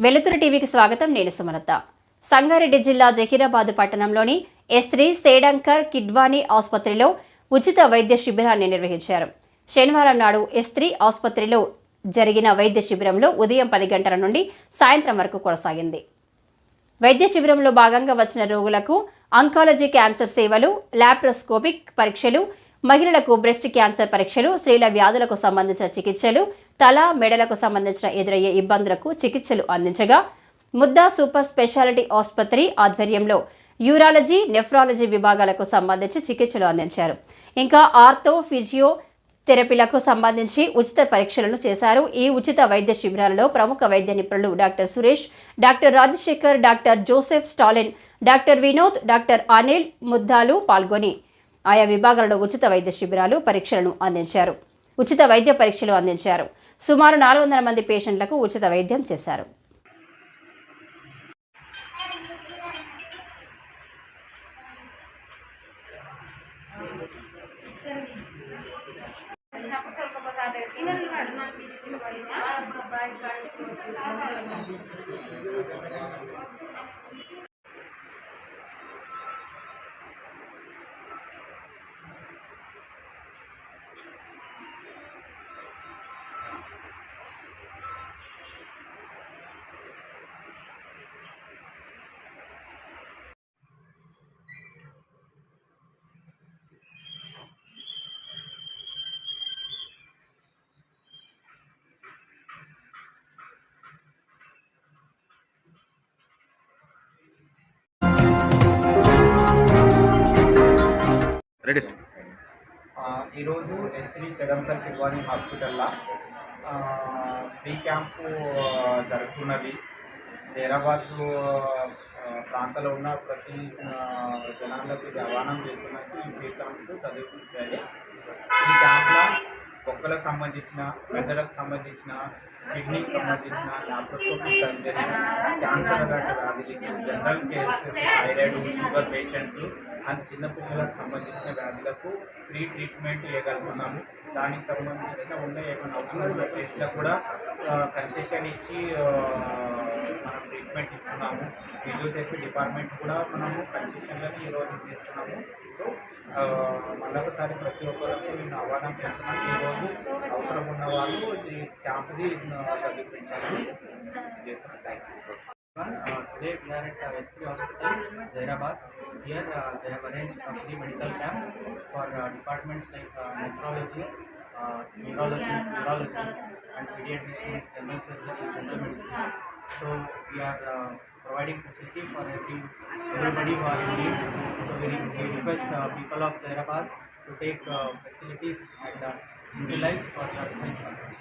వెలుతురు టీవీకి స్వాగతం నేను సుమలత. సంగారెడ్డి జిల్లా జకీరాబాద్ పట్టణంలోని ఎస్త్రీ సేడంకర్ కిడ్వానీ ఆసుపత్రిలో ఉచిత వైద్య శిబిరాన్ని నిర్వహించారు. శనివారం నాడు ఎస్త్రీ ఆసుపత్రిలో జరిగిన వైద్య శిబిరంలో ఉదయం పది గంటల నుండి సాయంత్రం వరకు కొనసాగింది. వైద్య శిబిరంలో భాగంగా వచ్చిన రోగులకు అంకాలజీ క్యాన్సర్ సేవలు లాప్రోస్కోపిక్ పరీక్షలు మహిళలకు బ్రెస్ట్ క్యాన్సర్ పరీక్షలు స్త్రీల వ్యాధులకు సంబంధించిన చికిత్సలు తల మెడలకు సంబంధించిన ఎదురయ్యే ఇబ్బందులకు చికిత్సలు అందించగా ముద్దా సూపర్ స్పెషాలిటీ ఆసుపత్రి ఆధ్వర్యంలో యూరాలజీ నెఫ్రాలజీ విభాగాలకు సంబంధించి చికిత్సలు అందించారు. ఇంకా ఆర్థో ఫిజియో థెరపీలకు సంబంధించి ఉచిత పరీక్షలను చేశారు. ఈ ఉచిత వైద్య శిబిరాలలో ప్రముఖ వైద్య నిపుణులు doctor Suresh doctor Rajasekhar doctor Joseph Stalin doctor Vinod doctor Anil Muddalu పాల్గొని ఆయా విభాగాలలో ఉచిత వైద్య శిబిరాలు పరీక్షలను అందించారు. ఉచిత వైద్య పరీక్షలు అందించారు. సుమారు నాలుగు వందల మంది పేషెంట్లకు ఉచిత వైద్యం చేశారు. Ready sir. ఈరోజు ఎస్ త్రీ సెడంతల్ కిర్వాణి హాస్పిటల్లో ఫ్రీ క్యాంపు జరుగుతున్నది. జైరాబాద్ ప్రాంతంలో ఉన్న ప్రతి జనాలకు రవాణా చేస్తున్నట్టు ఈ ఫ్రీ క్యాంపు చదువుకుంటాయి ఈ క్యాంప్లో కుక్కలకు సంబంధించిన పెద్దలకు సంబంధించిన కిడ్నీకి సంబంధించిన ల్యాప్రోస్కోపిక్ సర్జరీ క్యాన్సర్ లాంటి వ్యాధులకి జనరల్ కేసెస్ థైరాయిడ్ షుగర్ పేషెంట్లు అండ్ చిన్నపిల్లలకు సంబంధించిన వ్యాధులకు ఫ్రీ ట్రీట్మెంట్ ఇవ్వగలుగుతున్నాము దానికి సంబంధించిన ఉండే ఏమైనా అవసరం టెస్ట్లకు కూడా కన్సెషన్ ఇచ్చి మనం ట్రీట్మెంట్ ఇస్తున్నాము. ఫిజియోథెరపీ డిపార్ట్మెంట్ కూడా మనము కన్సెషన్లను ఈరోజు తీస్తున్నాము మళ్ళొకసారి ప్రతి ఒక్కరికి నేను ఆహ్వానం చేస్తున్నాను. ఈరోజు అవసరం ఉన్న వాళ్ళు ఈ క్యాంప్ది సమీపించాలని చేస్తున్నాను thank you today we are at S P hospital Zaheerabad here they arrange free medical camp for departments like nephrology neurology neurology and paediatric paediatricians general surgery general medicine So we are uh, providing facility for every everybody who are in need. So we, we request uh, people of Jairabad to take uh, facilities and uh, utilize for their health purpose.